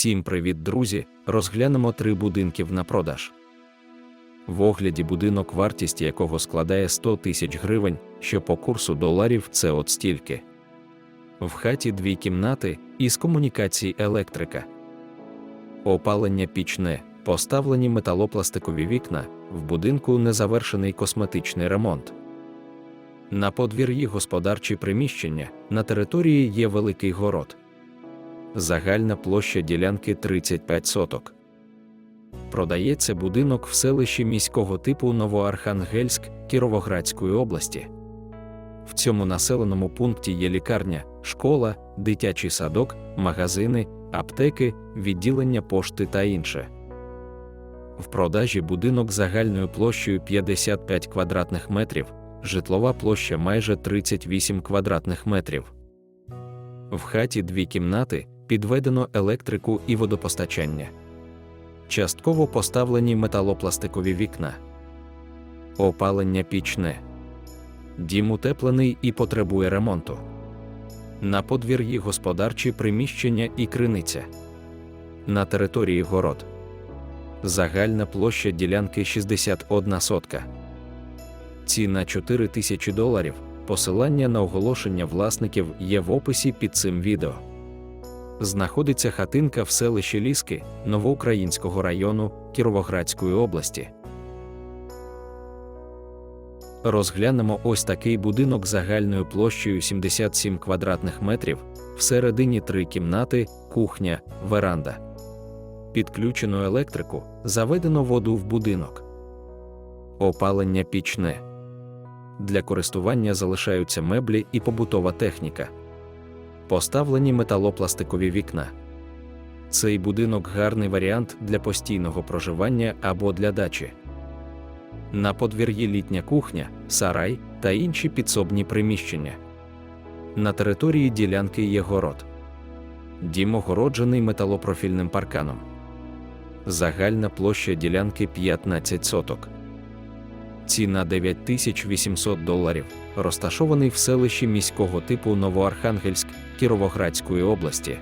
Всім привіт, друзі! Розглянемо три будинків на продаж. В огляді будинок, вартість якого складає 100 тисяч гривень, що по курсу доларів це от стільки. В хаті дві кімнати із комунікацій електрика. Опалення пічне, поставлені металопластикові вікна, в будинку незавершений косметичний ремонт. На подвір'ї господарчі приміщення, на території є великий город. Загальна площа ділянки 35 соток. Продається будинок в селищі міського типу Новоархангельськ Кіровоградської області. В цьому населеному пункті є лікарня, школа, дитячий садок, магазини, аптеки, відділення пошти та інше. В продажі будинок загальною площею 55 квадратних метрів, житлова площа майже 38 квадратних метрів. В хаті дві кімнати, підведено електрику і водопостачання. Частково поставлені металопластикові вікна. Опалення пічне. Дім утеплений і потребує ремонту. На подвір'ї господарчі приміщення і криниця. На території город. Загальна площа ділянки 61 сотка. Ціна 4 тисячі доларів. Посилання на оголошення власників є в описі під цим відео. Знаходиться хатинка в селищі Ліски Новоукраїнського району Кіровоградської області. Розглянемо ось такий будинок загальною площею 77 квадратних метрів, всередині три кімнати, кухня, веранда. Підключено електрику, заведено воду в будинок. Опалення пічне. Для користування залишаються меблі і побутова техніка. Поставлені металопластикові вікна. Цей будинок гарний варіант для постійного проживання або для дачі. На подвір'ї літня кухня, сарай та інші підсобні приміщення. На території ділянки є город. Дім огороджений металопрофільним парканом. Загальна площа ділянки 15 соток. Ціна 9800 доларів, розташований в селищі міського типу Новоархангельськ Кіровоградської області.